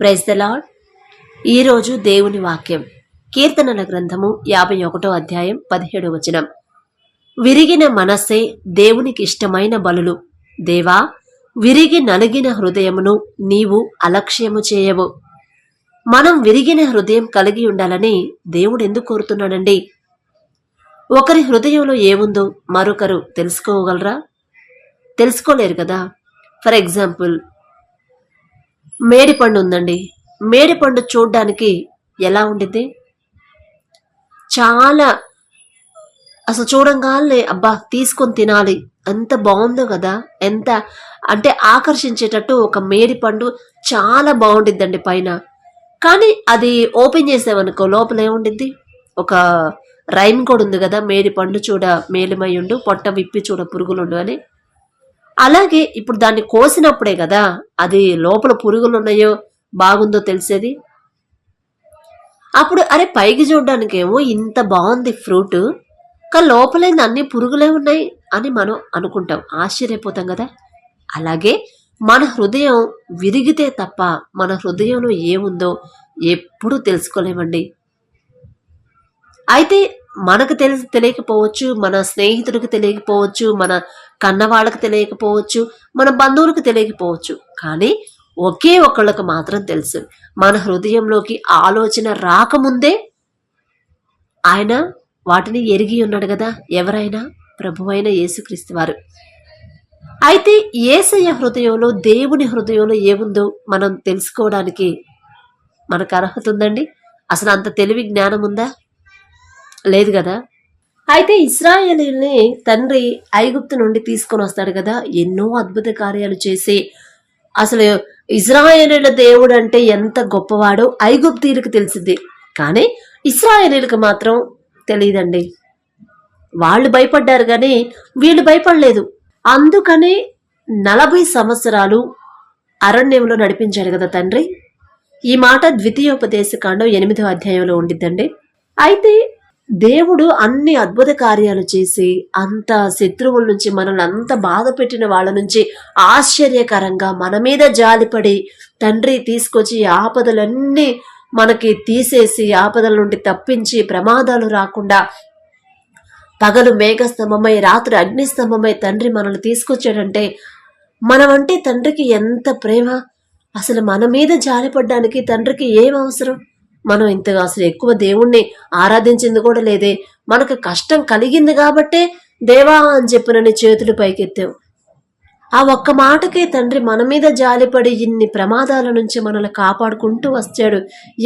Praise the lord ఈరోజు దేవుని వాక్యం. కీర్తనల గ్రంథము యాభై ఒకటో అధ్యాయం పదిహేడు వచనం. విరిగిన మనస్సే దేవునికి ఇష్టమైన బలులు. దేవా విరిగి నలిగిన హృదయమును నీవు అలక్ష్యము చేయవు. మనం విరిగిన హృదయం కలిగి ఉండాలని దేవుడు ఎందుకు కోరుతున్నాడండి? ఒకరి హృదయంలో ఏముందో మరొకరు తెలుసుకోగలరా? తెలుసుకోలేరు కదా? ఫర్ ఎగ్జాంపుల్ మేడిపండు ఉందండి. మేడిపండు చూడ్డానికి ఎలా ఉండిద్ది? చాలా అసలు చూడంగానే అబ్బా తీసుకొని తినాలి. ఎంత బాగుందో కదా. ఎంత అంటే ఆకర్షించేటట్టు ఒక మేడి పండు చాలా బాగుండిద్దండి పైన. కానీ అది ఓపెన్ చేసామనుకో లోపల ఏముండిద్ది? ఒక రైమ్ కూడా ఉంది కదా మేడి పండు చూడ ఉండు పొట్ట విప్పి చూడ పురుగులుండు అని. అలాగే ఇప్పుడు దాన్ని కోసినప్పుడే కదా అది లోపల పురుగులు ఉన్నాయో బాగుందో తెలిసేది? అప్పుడు అరే పైకి చూడడానికేమో ఇంత బాగుంది ఫ్రూట్ కానీ లోపలైంది అన్ని పురుగులే ఉన్నాయి అని మనం అనుకుంటాం. ఆశ్చర్యపోతాం కదా. అలాగే మన హృదయం విరిగితే తప్ప మన హృదయంలో ఏముందో ఎప్పుడూ తెలుసుకోలేమండి. అయితే మనకు తెలి తెలియకపోవచ్చు మన స్నేహితుడికి తెలియకపోవచ్చు మన కన్నవాళ్ళకి తెలియకపోవచ్చు మన బంధువులకు తెలియకపోవచ్చు. కానీ ఒకే ఒకళ్ళకు మాత్రం తెలుసు. మన హృదయంలోకి ఆలోచన రాకముందే ఆయన వాటిని ఎరిగి ఉన్నాడు కదా. ఎవరైనా? ప్రభువైన యేసుక్రీస్తు వారు. అయితే ఏసయ్య హృదయంలో దేవుని హృదయంలో ఏముందో మనం తెలుసుకోవడానికి మనకు అర్హత ఉందండి? అసలు అంత తెలివి జ్ఞానం ఉందా లేదు కదా? అయితే ఇస్రాయేలీని తండ్రి ఐగుప్తు నుండి తీసుకొని వస్తాడు కదా. ఎన్నో అద్భుత కార్యాలు చేసి. అసలు ఇజ్రాయేలీల దేవుడు అంటే ఎంత గొప్పవాడో ఐగుప్తీయులకు తెలిసింది. కానీ ఇస్రాయేలీలకు మాత్రం తెలియదండి. వాళ్ళు భయపడ్డారు కానీ వీళ్ళు భయపడలేదు. అందుకని నలభై సంవత్సరాలు అరణ్యంలో నడిపించాడు కదా తండ్రి. ఈ మాట ద్వితీయోపదేశ కాండం ఎనిమిదో అధ్యాయంలో ఉండిద్దండి. అయితే దేవుడు అన్ని అద్భుత కార్యాలు చేసి అంత శత్రువుల నుంచి మనల్ని అంత బాధ పెట్టిన వాళ్ళ నుంచి ఆశ్చర్యకరంగా మన మీద జాలిపడి తండ్రి తీసుకొచ్చి ఆపదలన్నీ మనకి తీసేసి ఆపదల నుండి తప్పించి ప్రమాదాలు రాకుండా పగలు మేఘస్తంభమై రాత్రి అగ్నిస్తంభమై తండ్రి మనల్ని తీసుకొచ్చాడంటే మనమంటే తండ్రికి ఎంత ప్రేమ? అసలు మన మీద జాలిపడ్డానికి తండ్రికి ఏం అవసరం? మనం ఇంతగా అసలు ఎక్కువ దేవుణ్ణి ఆరాధించింది కూడా లేదే. మనకు కష్టం కలిగింది కాబట్టే దేవా అని చెప్పినని చేతులు పైకెత్తావు. ఆ ఒక్క మాటకే తండ్రి మన మీద జాలిపడి ఇన్ని ప్రమాదాల నుంచి మనల్ని కాపాడుకుంటూ వచ్చాడు.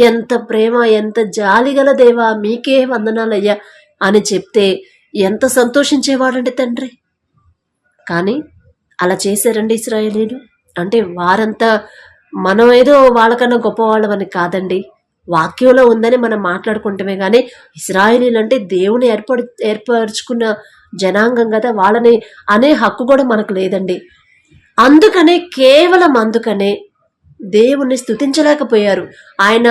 ఎంత ప్రేమ ఎంత జాలిగల దేవా మీకే వందనాలయ్యా అని చెప్తే ఎంత సంతోషించేవాడండి తండ్రి? కానీ అలా చేశారండి ఇస్రాయేలీలు? అంటే వారంతా మనం ఏదో వాళ్ళకన్నా గొప్పవాళ్ళమని కాదండి. వాక్యంలో ఉందని మనం మాట్లాడుకుంటామే కానీ ఇస్రాయేలీలు అంటే దేవుని ఏర్పడు ఏర్పరచుకున్న జనాంగం కదా వాళ్ళని అనే హక్కు కూడా మనకు లేదండి. అందుకనే కేవలం అందుకనే దేవుణ్ణి స్థుతించలేకపోయారు ఆయన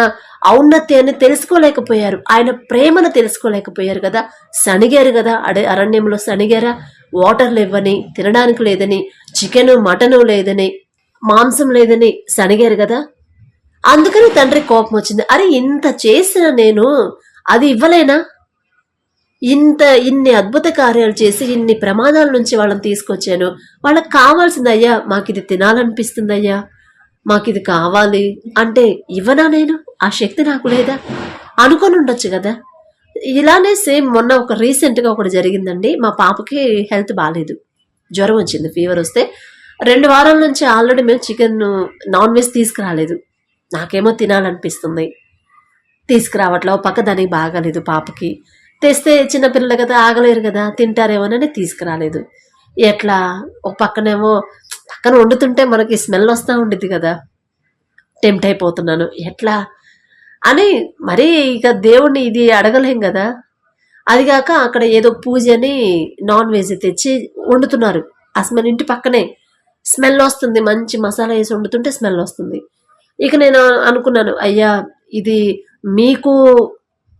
ఔన్నత్యాన్ని తెలుసుకోలేకపోయారు. ఆయన ప్రేమను తెలుసుకోలేకపోయారు కదా. సణిగారు కదా అడే అరణ్యంలో సణిగారా వాటర్లు ఇవ్వని తినడానికి లేదని చికెను మటను లేదని మాంసం లేదని సణిగారు కదా? అందుకని తండ్రి కోపం వచ్చింది. అరే ఇంత చేసిన నేను అది ఇవ్వలేనా? ఇంత ఇన్ని అద్భుత కార్యాలు చేసి ఇన్ని ప్రమాదాల నుంచి వాళ్ళని తీసుకొచ్చాను. వాళ్ళకి కావాల్సింది అయ్యా మాకు ఇది తినాలనిపిస్తుంది మాకు ఇది కావాలి అంటే ఇవ్వనా నేను? ఆ శక్తి నాకు లేదా? అనుకొని ఉండొచ్చు కదా. ఇలానే సేమ్ మొన్న ఒక రీసెంట్గా ఒకటి జరిగిందండి. మా పాపకి హెల్త్ బాగాలేదు జ్వరం వచ్చింది ఫీవర్ వస్తే. రెండు వారాల నుంచి ఆల్రెడీ మేము చికెన్ నాన్ వెజ్ తీసుకురాలేదు. నాకేమో తినాలనిపిస్తుంది. తీసుకురావట్లే ఓ పక్క దానికి బాగాలేదు పాపకి. తెస్తే చిన్నపిల్లలు కదా ఆగలేరు కదా తింటారేమోనని తీసుకురాలేదు. ఎట్లా? ఒక పక్కనేమో పక్కన వండుతుంటే మనకి స్మెల్ వస్తూ ఉండిద్ది కదా. టెంప్ట్ అయిపోతున్నాను. ఎట్లా? అని మరీ ఇక దేవుణ్ణి ఇది అడగలేం కదా. అదిగాక అక్కడ ఏదో పూజ అని నాన్ వెజ్ తెచ్చి వండుతున్నారు. అసలు మన ఇంటి పక్కనే. స్మెల్ వస్తుంది మంచి మసాలా వేసి వండుతుంటే స్మెల్ వస్తుంది. ఇక నేను అనుకున్నాను అయ్యా ఇది మీకు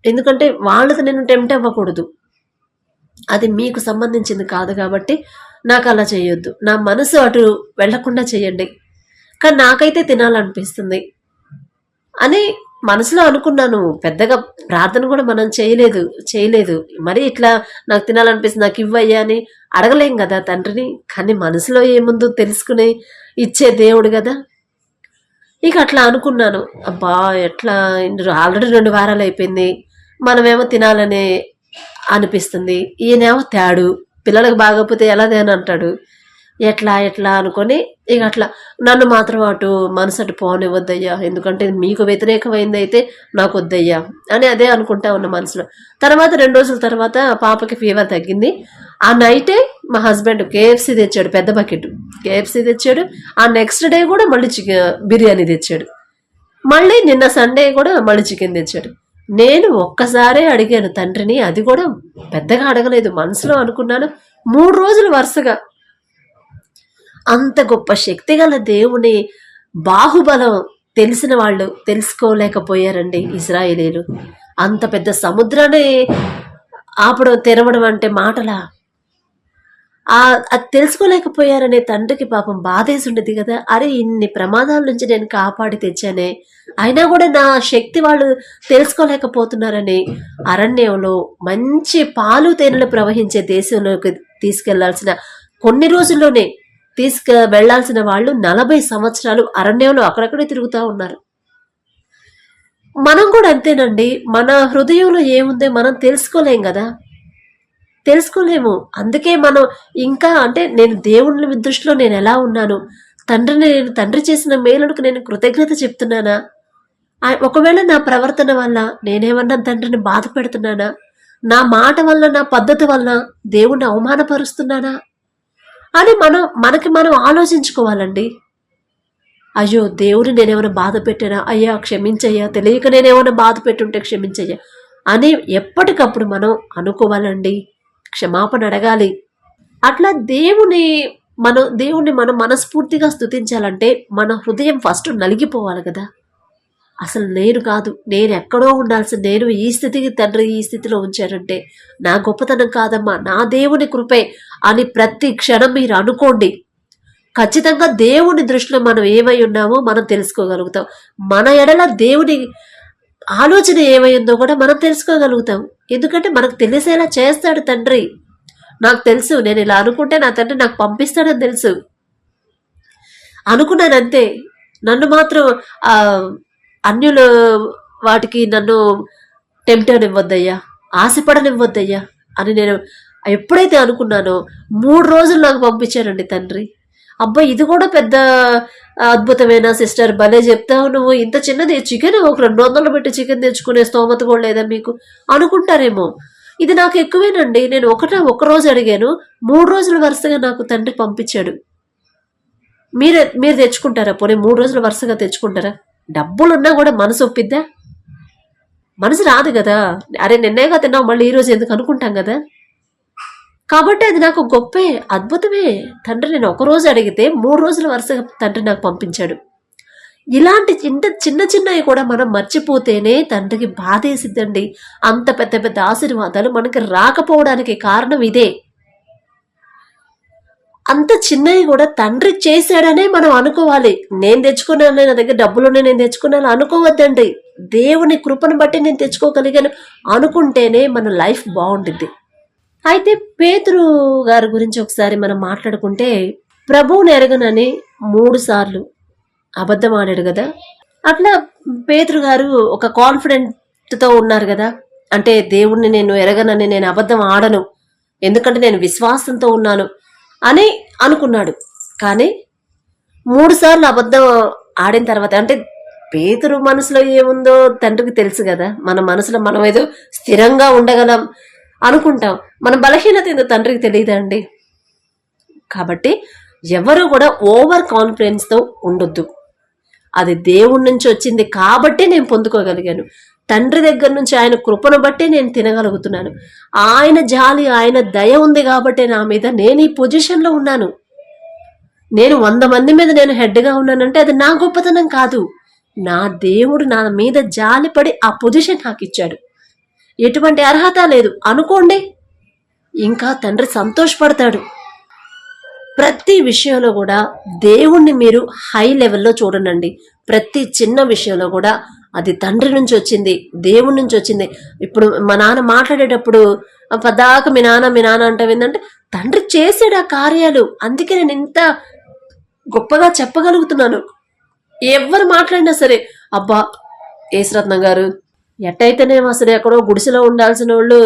ఎందుకంటే వాళ్ళకి నేను టెంప్ట్ అవ్వకూడదు. అది మీకు సంబంధించింది కాదు కాబట్టి నాకు అలా చేయొద్దు. నా మనసు అటు వెళ్ళకుండా చేయండి. కానీ నాకైతే తినాలనిపిస్తుంది అని మనసులో అనుకున్నాను. పెద్దగా ప్రార్థన కూడా మనం చేయలేదు చేయలేదు. మరి ఇట్లా నాకు తినాలనిపిస్తుంది నాకు ఇవ్వయ్యా అని అడగలేం కదా తండ్రిని. కానీ మనసులో ఏముందో తెలుసుకునే ఇచ్చే దేవుడు కదా. ఇక అట్లా అనుకున్నాను. అబ్బా ఎట్లా? ఆల్రెడీ రెండు వారాలు అయిపోయింది. మనమేమో తినాలని అనిపిస్తుంది. ఈయనేమో తేడు. పిల్లలకు బాగోకపోతే ఎలా అంటాడు. ఎట్లా ఎట్లా అనుకొని ఇక అట్లా. నన్ను మాత్రం అటు మనసు అటు పోనివ్వద్దయ్యా. ఎందుకంటే మీకు వ్యతిరేకమైంది అయితే నాకు వద్దయ్యా అని అదే అనుకుంటా ఉన్న మనసులో. తర్వాత రెండు రోజుల తర్వాత పాపకి ఫీవర్ తగ్గింది. ఆ నైటే మా హస్బెండ్ కేఎఫ్సీ తెచ్చాడు పెద్ద బకెట్ కేఎఫ్సీ తెచ్చాడు. ఆ నెక్స్ట్ డే కూడా మళ్ళీ చికెన్ బిర్యానీ తెచ్చాడు. మళ్ళీ నిన్న సండే కూడా మళ్ళీ చికెన్ తెచ్చాడు. నేను ఒక్కసారే అడిగాను తండ్రిని అది కూడా పెద్దగా అడగలేదు మనసులో అనుకున్నాను. మూడు రోజులు వరుసగా అంత గొప్ప శక్తి గల దేవుని బాహుబలం తెలిసిన వాళ్ళు తెలుసుకోలేకపోయారండి ఇజ్రాయేలీలు. అంత పెద్ద సముద్రాన్ని ఆపడం తెరవడం అంటే మాటలా? ఆ అది తెలుసుకోలేకపోయారనే తండ్రికి పాపం బాధేసి ఉండేది కదా. అరే ఇన్ని ప్రమాదాల నుంచి నేను కాపాడి తెచ్చానే. అయినా కూడా నా శక్తి వాళ్ళు తెలుసుకోలేకపోతున్నారని అరణ్యంలో మంచి పాలు తేనెలు ప్రవహించే దేశంలోకి తీసుకెళ్ళాల్సిన కొన్ని రోజుల్లోనే తీసుకు వెళ్ళాల్సిన వాళ్ళు నలభై సంవత్సరాలు అరణ్యంలో అక్కడక్కడే తిరుగుతూ ఉన్నారు. మనం కూడా అంతేనండి. మన హృదయంలో ఏముందో మనం తెలుసుకోలేం కదా. తెలుసుకోలేము. అందుకే మనం ఇంకా అంటే నేను దేవుని దృష్టిలో నేను ఎలా ఉన్నాను? తండ్రిని నేను తండ్రి చేసిన మేలుకు నేను కృతజ్ఞత చెప్తున్నానా? ఒకవేళ నా ప్రవర్తన వల్ల నేనేమన్నా తండ్రిని బాధ పెడుతున్నానా? నా మాట వల్ల నా పద్ధతి వల్ల దేవుణ్ణి అవమానపరుస్తున్నానా? అని మనం మనకి మనం ఆలోచించుకోవాలండి. అయ్యో దేవుడు నేనేమైనా బాధ పెట్టానా? అయ్యా క్షమించయ్యా. తెలియక నేనేమైనా బాధ పెట్టుంటే క్షమించయ్యా అని ఎప్పటికప్పుడు మనం అనుకోవాలండి. క్షమాపణ అడగాలి. అట్లా దేవుని మనం దేవుణ్ణి మనం మనస్ఫూర్తిగా స్తుతించాలంటే మన హృదయం ఫస్ట్ నలిగిపోవాలి కదా. అసలు నేను కాదు నేను ఎక్కడో ఉండాల్సిన నేను ఈ స్థితికి తండ్రి ఈ స్థితిలో ఉంచారంటే నా గొప్పతనం కాదమ్మా నా దేవుని కృపే అని ప్రతి క్షణం మీరు అనుకోండి. ఖచ్చితంగా దేవుని దృష్టిలో మనం ఏమై ఉన్నామో మనం తెలుసుకోగలుగుతాం. మన ఎడల దేవుని ఆలోచన ఏమైందో కూడా మనం తెలుసుకోగలుగుతాం. ఎందుకంటే మనకు తెలిసేలా చేస్తాడు తండ్రి. నాకు తెలుసు నేను ఇలా అనుకుంటే నా తండ్రి నాకు పంపిస్తాడని తెలుసు. అనుకున్నానంతే నన్ను మాత్రం అన్యుల వాటికి నన్ను టెంప్టనివ్వద్దయ్యా ఆశపడనివ్వద్దయ్యా అని నేను ఎప్పుడైతే అనుకున్నానో మూడు రోజులు నాకు పంపించానండి తండ్రి. అబ్బా ఇది కూడా పెద్ద అద్భుతమైన సిస్టర్? భలే చెప్తావు నువ్వు. ఇంత చిన్నది చికెన్ ఒక రెండు వందలు పెట్టి చికెన్ తెచ్చుకునే స్తోమత కూడా లేదా మీకు? అనుకుంటారేమో. ఇది నాకు ఎక్కువేనండి. నేను ఒకటే ఒక రోజు అడిగాను. మూడు రోజుల వరుసగా నాకు తండ్రి పంపించాడు. మీరే మీరు తెచ్చుకుంటారా? పోనీ మూడు రోజులు వరుసగా తెచ్చుకుంటారా? డబ్బులున్నా కూడా మనసు ఒప్పిద్దా? మనసు రాదు కదా. అరే నిన్నేగా తిన్నావు మళ్ళీ ఈరోజు ఎందుకు అనుకుంటాం కదా? కాబట్టి అది నాకు గొప్పే అద్భుతమే. తండ్రి నేను ఒక రోజు అడిగితే మూడు రోజుల వరుసగా తండ్రి నాకు పంపించాడు. ఇలాంటి ఇంత చిన్న చిన్నవి కూడా మనం మర్చిపోతేనే తండ్రికి బాధేసిద్దండి. అంత పెద్ద పెద్ద ఆశీర్వాదాలు మనకి రాకపోవడానికి కారణం ఇదే. అంత చిన్నవి కూడా తండ్రి చేశాడనే మనం అనుకోవాలి. నేను తెచ్చుకున్నాను నా దగ్గర డబ్బులున్నాయి నేను తెచ్చుకున్నాను అనుకోవద్దండి. దేవుని కృపను బట్టి నేను తెచ్చుకోగలిగాను అనుకుంటేనే మన లైఫ్ బాగుంటుంది అయితే పేతురు గారి గురించి ఒకసారి మనం మాట్లాడుకుంటే ప్రభువుని ఎరగనని మూడు సార్లు అబద్ధం ఆడాడు కదా. అట్లా పేతురు గారు ఒక కాన్ఫిడెంట్తో ఉన్నారు కదా. అంటే దేవుణ్ణి నేను ఎరగనని నేను అబద్ధం ఆడను. ఎందుకంటే నేను విశ్వాసంతో ఉన్నాను. అని అనుకున్నాడు. కానీ మూడుసార్లు అబద్ధం ఆడిన తర్వాత అంటే పేతురు మనసులో ఏముందో తండ్రికి తెలుసు కదా. మన మనసులో మనం ఏదో స్థిరంగా ఉండగలం అనుకుంటాం. మన బలహీనత ఏదో తండ్రికి తెలియదండి కాబట్టి ఎవరు కూడా ఓవర్ కాన్ఫిడెన్స్తో ఉండొద్దు. అది దేవుడి నుంచి వచ్చింది కాబట్టి నేను పొందుకోగలిగాను. తండ్రి దగ్గర నుంచి ఆయన కృపను బట్టి నేను తినగలుగుతున్నాను. ఆయన జాలి ఆయన దయ ఉంది కాబట్టి నా మీద నేను ఈ పొజిషన్లో ఉన్నాను. నేను వంద మంది మీద నేను హెడ్గా ఉన్నానంటే అది నా గొప్పతనం కాదు. నా దేవుడు నా మీద జాలిపడి ఆ పొజిషన్ నాకు ఇచ్చాడు. ఎటువంటి అర్హత లేదు. అనుకోండి ఇంకా తండ్రి సంతోషపడతాడు. ప్రతి విషయంలో కూడా దేవుణ్ణి మీరు హై లెవెల్లో చూడండి ప్రతి చిన్న విషయంలో కూడా అది తండ్రి నుంచి వచ్చింది దేవుడి నుంచి వచ్చింది. ఇప్పుడు మా నాన్న మాట్లాడేటప్పుడు పదాక మీ నాన్న మీ నాన్న అంటే ఏంటంటే తండ్రి చేసాడు ఆ కార్యాలు అందుకే నేను ఇంత గొప్పగా చెప్పగలుగుతున్నాను. ఎవరు మాట్లాడినా సరే అబ్బా ఏసరత్నం గారు ఎట్టయితేనేమో అసలు ఎక్కడో గుడిసెలో ఉండాల్సిన వాళ్ళు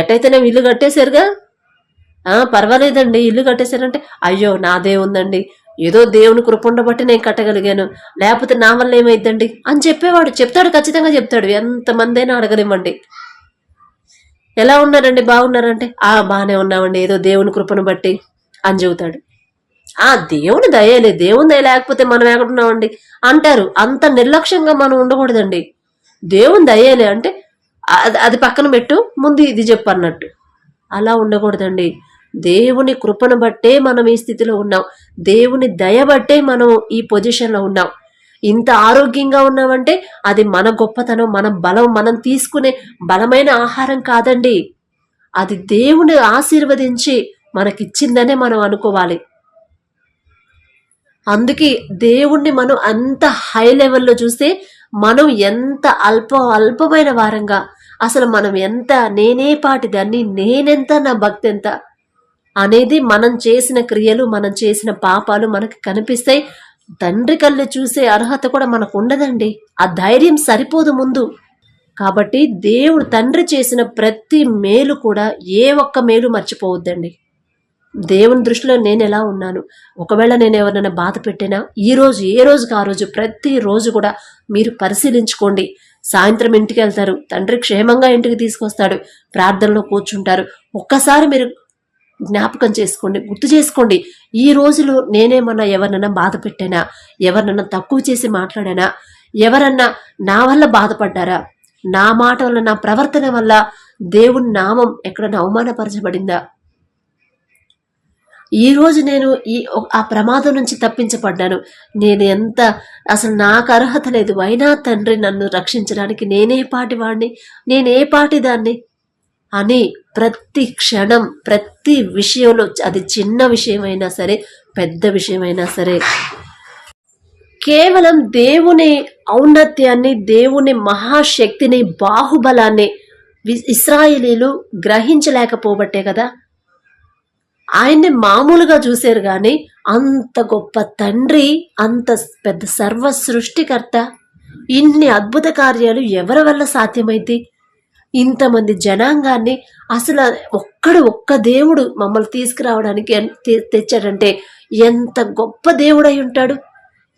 ఎట్టయితేనేమో ఇల్లు కట్టేశారుగా? పర్వాలేదండి ఇల్లు కట్టేశారంటే అయ్యో నాదే ఉందండి ఏదో దేవుని కృప ఉండబట్టి నేను కట్టగలిగాను. లేకపోతే నా వల్ల ఏమైందండి అని చెప్పేవాడు చెప్తాడు ఖచ్చితంగా చెప్తాడు. ఎంతమంది అయినా అడగనివ్వండి. ఎలా ఉన్నారండి? బాగున్నారంటే ఆ బాగానే ఉన్నామండి. ఏదో దేవుని కృపను బట్టి అని చెబుతాడు. ఆ దేవుని దయలే దేవుని దయ లేకపోతే మనం ఎక్కడున్నామండి? అంటారు. అంత నిర్లక్ష్యంగా మనం ఉండకూడదండి. దేవుని దయలే అంటే అది అది పక్కన పెట్టు ముందు ఇది చెప్పు అన్నట్టు. అలా ఉండకూడదండి. దేవుని కృపను బట్టే మనం ఈ స్థితిలో ఉన్నాం. దేవుని దయ బట్టే మనం ఈ పొజిషన్లో ఉన్నాం. ఇంత ఆరోగ్యంగా ఉన్నామంటే అది మన గొప్పతనం మన బలం మనం తీసుకునే బలమైన ఆహారం కాదండి. అది దేవుని ఆశీర్వదించి మనకిచ్చిందనే మనం అనుకోవాలి. అందుకే దేవుణ్ణి మనం అంత హై లెవెల్లో చూస్తే మనం ఎంత అల్ప అల్పమైన వారంగా అసలు మనం ఎంత నేనే పాటి దాన్ని నేనెంత నా భక్తి ఎంత? అనేది మనం చేసిన క్రియలు మనం చేసిన పాపాలు మనకు కనిపిస్తాయి. తండ్రి కళ్ళు చూసే అర్హత కూడా మనకు ఉండదండి. ఆ ధైర్యం సరిపోదు ముందు. కాబట్టి దేవుడు తండ్రి చేసిన ప్రతి మేలు కూడా ఏ ఒక్క మేలు మర్చిపోవద్దండి. దేవుని దృష్టిలో నేను ఎలా ఉన్నాను? ఒకవేళ నేను ఎవరైనా బాధ పెట్టినా ఈరోజు ఏ రోజుకి ఆ రోజు ప్రతి రోజు కూడా మీరు పరిశీలించుకోండి. సాయంత్రం ఇంటికి వెళ్తారు తండ్రి క్షేమంగా ఇంటికి తీసుకొస్తాడు ప్రార్థనలో కూర్చుంటారు. ఒక్కసారి మీరు జ్ఞాపకం చేసుకోండి గుర్తు చేసుకోండి. ఈ రోజులో నేనేమన్నా ఎవరినన్నా బాధ పెట్టానా? ఎవరినన్నా తక్కువ చేసి మాట్లాడానా? ఎవరన్నా నా వల్ల బాధపడ్డారా? నా మాట వల్ల నా ప్రవర్తన వల్ల దేవుని నామం ఎక్కడన్నా అవమానపరచబడిందా? ఈరోజు నేను ఈ ఆ ప్రమాదం నుంచి తప్పించబడ్డాను. నేను ఎంత అసలు నాకు అర్హత లేదు. అయినా తండ్రి నన్ను రక్షించడానికి నేనే పాటి వాడిని నేనే పాటి దాన్ని అని ప్రతి క్షణం ప్రతి విషయంలో అది చిన్న విషయమైనా సరే పెద్ద విషయమైనా సరే. కేవలం దేవుని ఔన్నత్యాన్ని దేవుని మహాశక్తిని బాహుబలాన్ని ఇస్రాయిలీలు ఇస్రాయేలీలు గ్రహించలేకపోబట్టే కదా? ఆయన్ని మామూలుగా చూశారు కానీ అంత గొప్ప తండ్రి అంత పెద్ద సర్వ సృష్టికర్త ఇన్ని అద్భుత కార్యాలు ఎవరి వల్ల సాధ్యమైంది ఇంతమంది జనాంగాన్ని అసలు ఒక్కడు ఒక్క దేవుడు మమ్మల్ని తీసుకురావడానికి తెచ్చాడంటే ఎంత గొప్ప దేవుడై ఉంటాడు?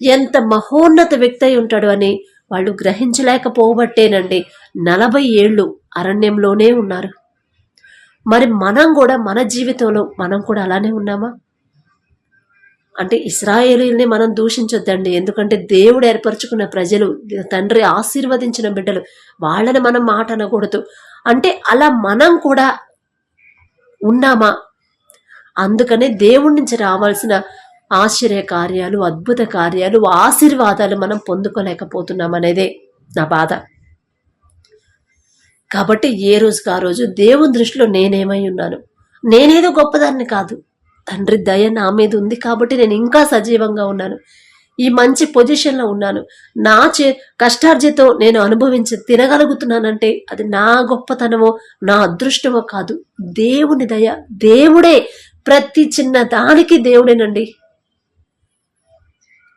ఎంత మహోన్నత వ్యక్తి అయి ఉంటాడు అని వాళ్ళు గ్రహించలేకపోబట్టేనండి. నలభై ఏళ్ళు అరణ్యంలోనే ఉన్నారు. మరి మనం కూడా మన జీవితంలో మనం కూడా అలానే ఉన్నామా? అంటే ఇస్రాయేలీల్ని మనం దూషించొద్దండి. ఎందుకంటే దేవుడు ఏర్పరచుకున్న ప్రజలు తండ్రి ఆశీర్వదించిన బిడ్డలు వాళ్ళని మనం మాట అనకూడదు. అంటే అలా మనం కూడా ఉన్నామా? అందుకనే దేవుడి నుంచి రావాల్సిన ఆశ్చర్య కార్యాలు అద్భుత కార్యాలు ఆశీర్వాదాలు మనం పొందుకోలేకపోతున్నాం అనేదే నా బాధ. కాబట్టి ఏ రోజుకి ఆ రోజు దేవుని దృష్టిలో నేనేమై ఉన్నాను? నేనేదో గొప్పదాన్ని కాదు. తండ్రి దయ నా మీద ఉంది కాబట్టి నేను ఇంకా సజీవంగా ఉన్నాను. ఈ మంచి పొజిషన్లో ఉన్నాను. నా చే కష్టార్జితం నేను అనుభవించి తినగలుగుతున్నానంటే అది నా గొప్పతనమో నా అదృష్టమో కాదు. దేవుని దయ దేవుడే ప్రతి చిన్న దానికి దేవుడేనండి.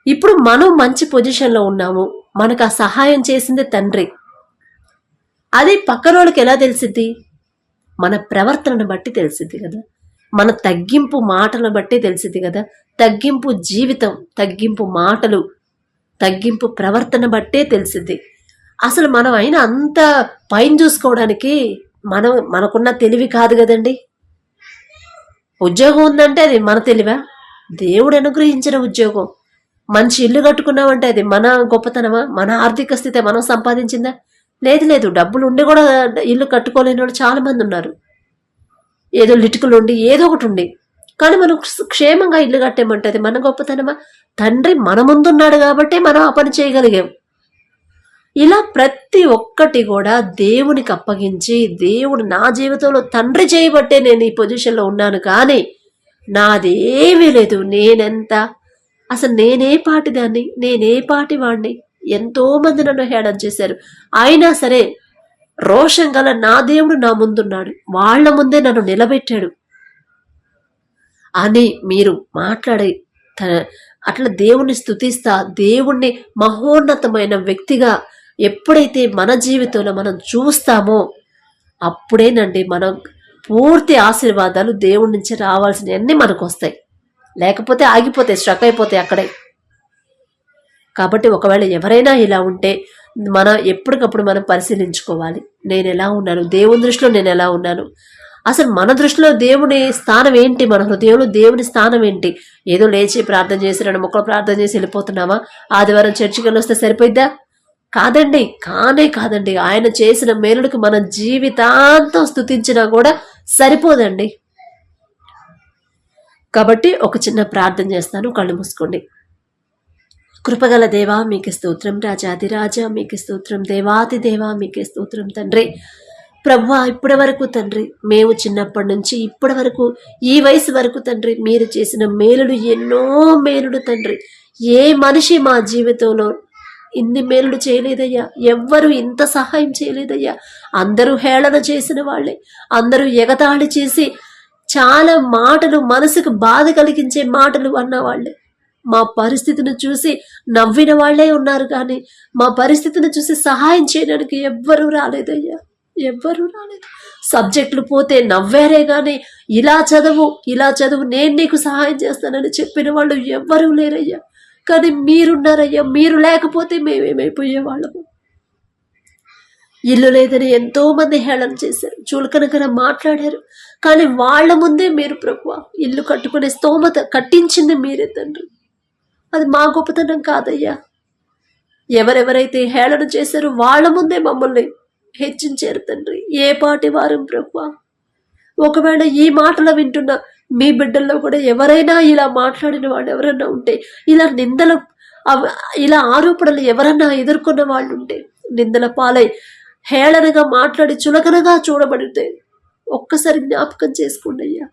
ఇప్పుడు మనం మంచి పొజిషన్లో ఉన్నాము. మనకు ఆ సహాయం చేసింది తండ్రి. అది పక్కనోళ్ళకి ఎలా తెలిసిద్ది? మన ప్రవర్తనను బట్టి తెలిసిద్ది కదా. మన తగ్గింపు మాటలు బట్టే తెలిసింది కదా. తగ్గింపు జీవితం తగ్గింపు మాటలు తగ్గింపు ప్రవర్తన బట్టే తెలిసింది. అసలు మనం అయినా అంత పైన చూసుకోవడానికి మనం మనకున్న తెలివి కాదు కదండి. ఉద్యోగం ఉందంటే అది మన తెలివా? దేవుడు అనుగ్రహించిన ఉద్యోగం. మంచి ఇల్లు కట్టుకున్నామంటే అది మన గొప్పతనమా? మన ఆర్థిక స్థితి మనం సంపాదించిందా? లేదు లేదు. డబ్బులు ఉండి కూడా ఇల్లు కట్టుకోలేని వాళ్ళు చాలా మంది ఉన్నారు. ఏదో లిటుకులు ఉండి ఏదో ఒకటి ఉండి. కానీ మనం క్షేమంగా ఇల్లు కట్టేమంటది అది మన గొప్పతనమా? తండ్రి మన ముందున్నాడు కాబట్టి మనం ఆ పని చేయగలిగాం. ఇలా ప్రతి ఒక్కటి కూడా దేవునికి అప్పగించి దేవుడు నా జీవితంలో తండ్రి చేయబట్టే నేను ఈ పొజిషన్లో ఉన్నాను కానీ నాదేమీ లేదు. నేనెంత? అసలు నేనే పాటి దాన్ని నేనే పాటి వాడిని ఎంతోమంది నన్ను హేళన చేశారు. అయినా సరే రోషం గల నా దేవుడు నా ముందున్నాడు. వాళ్ళ ముందే నన్ను నిలబెట్టాడు. అని మీరు మాట్లాడే అట్లా దేవుణ్ణి స్తుతిస్తా దేవుణ్ణి మహోన్నతమైన వ్యక్తిగా ఎప్పుడైతే మన జీవితంలో మనం చూస్తామో అప్పుడేనండి మనం పూర్తి ఆశీర్వాదాలు దేవుడి నుంచి రావాల్సినవన్నీ మనకు వస్తాయి లేకపోతే ఆగిపోతాయి స్ట్రక్ అయిపోతాయి అక్కడే. కాబట్టి ఒకవేళ ఎవరైనా ఇలా ఉంటే మన ఎప్పటికప్పుడు మనం పరిశీలించుకోవాలి. నేను ఎలా ఉన్నాను? దేవుని దృష్టిలో నేను ఎలా ఉన్నాను? అసలు మన దృష్టిలో దేవుని స్థానం ఏంటి? మన హృదయంలో దేవుని స్థానం ఏంటి? ఏదో లేచి ప్రార్థన చేసి రెండు మొక్కలు ప్రార్థన చేసి వెళ్ళిపోతున్నామా? ఆదివారం చర్చికి వెళ్ళి వస్తే సరిపోయిద్దా? కాదండి. కానే కాదండి. ఆయన చేసిన మేలుడికి మన జీవితాంతం స్థుతించినా కూడా సరిపోదండి. కాబట్టి ఒక చిన్న ప్రార్థన చేస్తాను. కళ్ళు మూసుకోండి. కృపగల దేవా మీకు స్తోత్రం రాజాదిరాజా రాజా స్తోత్రం దేవాది దేవా మీకే స్తోత్రం తండ్రి. ప్రభా ఇప్పటి వరకు తండ్రి మేము చిన్నప్పటి నుంచి ఇప్పటి వరకు ఈ వయసు వరకు తండ్రి మీరు చేసిన మేలుడు ఎన్నో మేలుడు తండ్రి. ఏ మనిషి మా జీవితంలో ఇన్ని మేలుడు చేయలేదయ్యా? ఎవ్వరు ఇంత సహాయం చేయలేదయ్యా? అందరూ హేళన చేసిన వాళ్ళే. అందరూ ఎగతాళి చేసి చాలా మాటలు మనసుకు బాధ కలిగించే మాటలు అన్నవాళ్ళే. మా పరిస్థితిని చూసి నవ్విన వాళ్ళే ఉన్నారు కానీ మా పరిస్థితిని చూసి సహాయం చేయడానికి ఎవ్వరూ రాలేదయ్యా ఎవ్వరూ రాలేదు. సబ్జెక్టులు పోతే నవ్వారే కానీ ఇలా చదువు ఇలా చదువు నేను నీకు సహాయం చేస్తానని చెప్పిన వాళ్ళు ఎవ్వరూ లేరయ్యా. కానీ మీరున్నారయ్యా. మీరు లేకపోతే మేమేమైపోయేవాళ్ళము ఇల్లు లేదని ఎంతో మంది హేళన చేశారు చులకనకన మాట్లాడారు. కానీ వాళ్ళ ముందే మీరు ప్రభు ఇల్లు కట్టుకునే స్తోమత కట్టించింది మీరే తండ్రి. అది మా గొప్పతనం కాదయ్యా. ఎవరెవరైతే హేళన చేశారో వాళ్ళ ముందే మమ్మల్ని హెచ్చించారు తండ్రి. ఏ పాటి వారం ప్రభు ఒకవేళ ఈ మాటలు వింటున్న మీ బిడ్డల్లో కూడా ఎవరైనా ఇలా మాట్లాడిన వాళ్ళు ఎవరైనా ఉంటే ఇలా నిందలు ఇలా ఆరోపణలు ఎవరన్నా ఎదుర్కొన్న వాళ్ళు ఉంటే నిందల పాలై హేళనగా మాట్లాడి చులకనగా చూడబడితే ఒక్కసారి జ్ఞాపకం చేసుకోండి అయ్యా.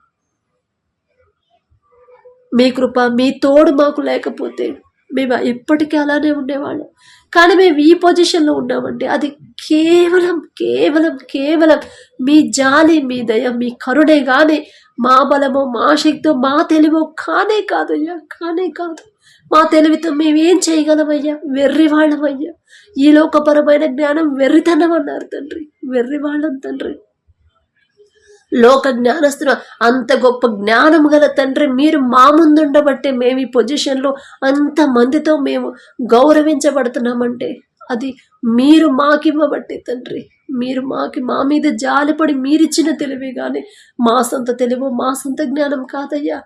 మీ కృప మీ తోడు మాకు లేకపోతే మేము ఎప్పటికీ అలానే ఉండేవాళ్ళం. కానీ మేము ఈ పొజిషన్లో ఉన్నామండి. అది కేవలం కేవలం కేవలం మీ జాలి మీ దయ మీ కరుణే కానీ మా బలమో మా శక్తో మా తెలివో కానే కాదయ్యా కానే కాదు. మా తెలివితో మేమేం చేయగలమయ్యా వెర్రివాళ్ళమయ్యా ఈ లోకపరమైన జ్ఞానం వెర్రితనం అన్నారు తండ్రి. వెర్రి వాళ్ళం తండ్రి. లోక జ్ఞానస్తులు అంత గొప్ప జ్ఞానం గల తండ్రి మీరు మా ముందుండబట్టే మేము ఈ పొజిషన్లో అంత మందితో మేము గౌరవించబడుతున్నామంటే అది మీరు మాకివ్వబట్టే తండ్రి. మీరు మాకి మా మీద జాలిపడి మీరిచ్చిన తెలివే కానీ మా సొంత తెలివి మా సొంత జ్ఞానం కాదయ్యా.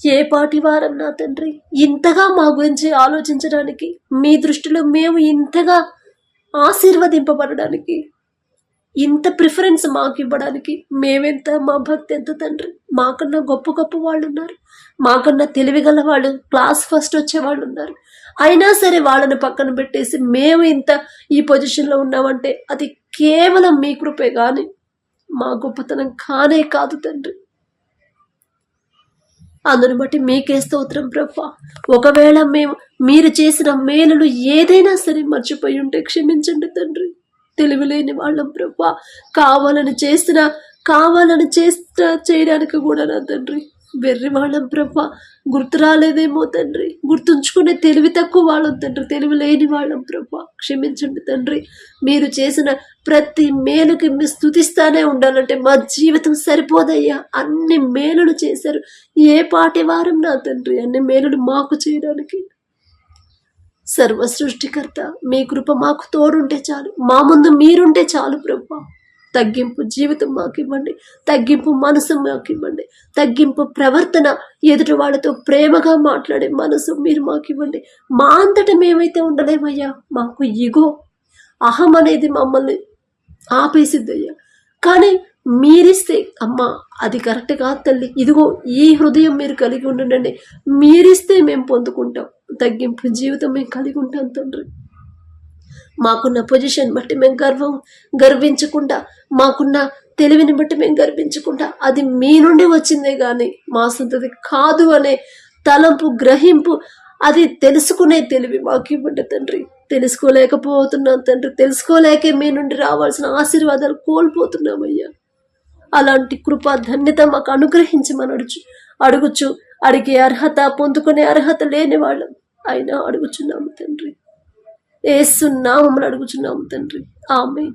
ఏ పాటి వారం నా తండ్రి ఇంతగా మా గురించి ఆలోచించడానికి మీ దృష్టిలో మేము ఇంతగా ఆశీర్వదింపబడడానికి ఇంత ప్రిఫరెన్స్ మాకు ఇవ్వడానికి మేమెంత మా భక్తి ఎంత తండ్రి? మాకన్నా గొప్ప గొప్ప వాళ్ళు ఉన్నారు మాకన్నా తెలివిగల వాళ్ళు క్లాస్ ఫస్ట్ వచ్చే వాళ్ళు ఉన్నారు అయినా సరే వాళ్ళని పక్కన పెట్టేసి మేము ఇంత ఈ పొజిషన్లో ఉన్నామంటే అది కేవలం మీ కృపే కానీ మా గొప్పతనం కానే కాదు తండ్రి. అందుని బట్టి మీకే స్తోత్రం ప్రభా. ఒకవేళ మేము మీరు చేసిన మేలులు ఏదైనా సరే మర్చిపోయి ఉంటే క్షమించండి తండ్రి. తెలివిలేని వాళ్ళం ప్రభా. కావాలని చేసిన కావాలని చేస్తా చేయడానికి కూడా నా తండ్రి వెర్రి వాళ్ళం ప్రభా. గుర్తు రాలేదేమో తండ్రి. గుర్తుంచుకునే తెలివి తక్కువ వాళ్ళం తండ్రి. తెలివి లేని వాళ్ళం ప్రభా. క్షమించండి తండ్రి. మీరు చేసిన ప్రతి మేలుకి మీ స్థుతిస్తానే ఉండాలంటే మా జీవితం సరిపోదయ్యా. అన్ని మేలులు చేశారు. ఏ పాటి వారం నా తండ్రి? అన్ని మేలులు మాకు చేయడానికి. సర్వ సృష్టికర్త మీ కృప మాకు తోడుంటే చాలు. మా ముందు మీరుంటే చాలు ప్రభా. తగ్గింపు జీవితం మాకు ఇవ్వండి తగ్గింపు మనసు మాకు ఇవ్వండి తగ్గింపు ప్రవర్తన ఎదుటి వాళ్ళతో ప్రేమగా మాట్లాడే మనసు మీరు మాకు ఇవ్వండి మా అంతటా మేమైతే ఉండలేమయ్యా. మాకు ఇగో అహం అనేది మమ్మల్ని ఆపేసిద్దయ్యా. కానీ మీరిస్తే అమ్మా అది కరెక్ట్ కాదు తల్లి. ఇదిగో ఈ హృదయం మీరు కలిగి ఉండండి. మీరిస్తే మేము పొందుకుంటాం. తగ్గింపు జీవితం మేము కలిగి ఉంటాం తండ్రి. మాకున్న పొజిషన్ బట్టి మేము గర్వం గర్వించకుండా మాకున్న తెలివిని బట్టి మేము గర్వించకుండా అది మీ నుండి వచ్చిందే కానీ మా సొంతది కాదు అనే తలంపు గ్రహింపు అది తెలుసుకునే తెలివి మాకు ఇవ్వండి తండ్రి. తెలుసుకోలేకపోతున్నాం తండ్రి. తెలుసుకోలేకే మీ నుండి రావాల్సిన ఆశీర్వాదాలు కోల్పోతున్నామయ్యా. అలాంటి కృప ధన్యత మాకు అనుగ్రహించమని అడుచు అడుగుచు. అడిగే అర్హత పొందుకునే అర్హత లేని వాళ్ళం. అయినా అడుగుచున్నాము తండ్రి. ఏసున్నామని అడుగుచున్నాము తండ్రి. ఆమె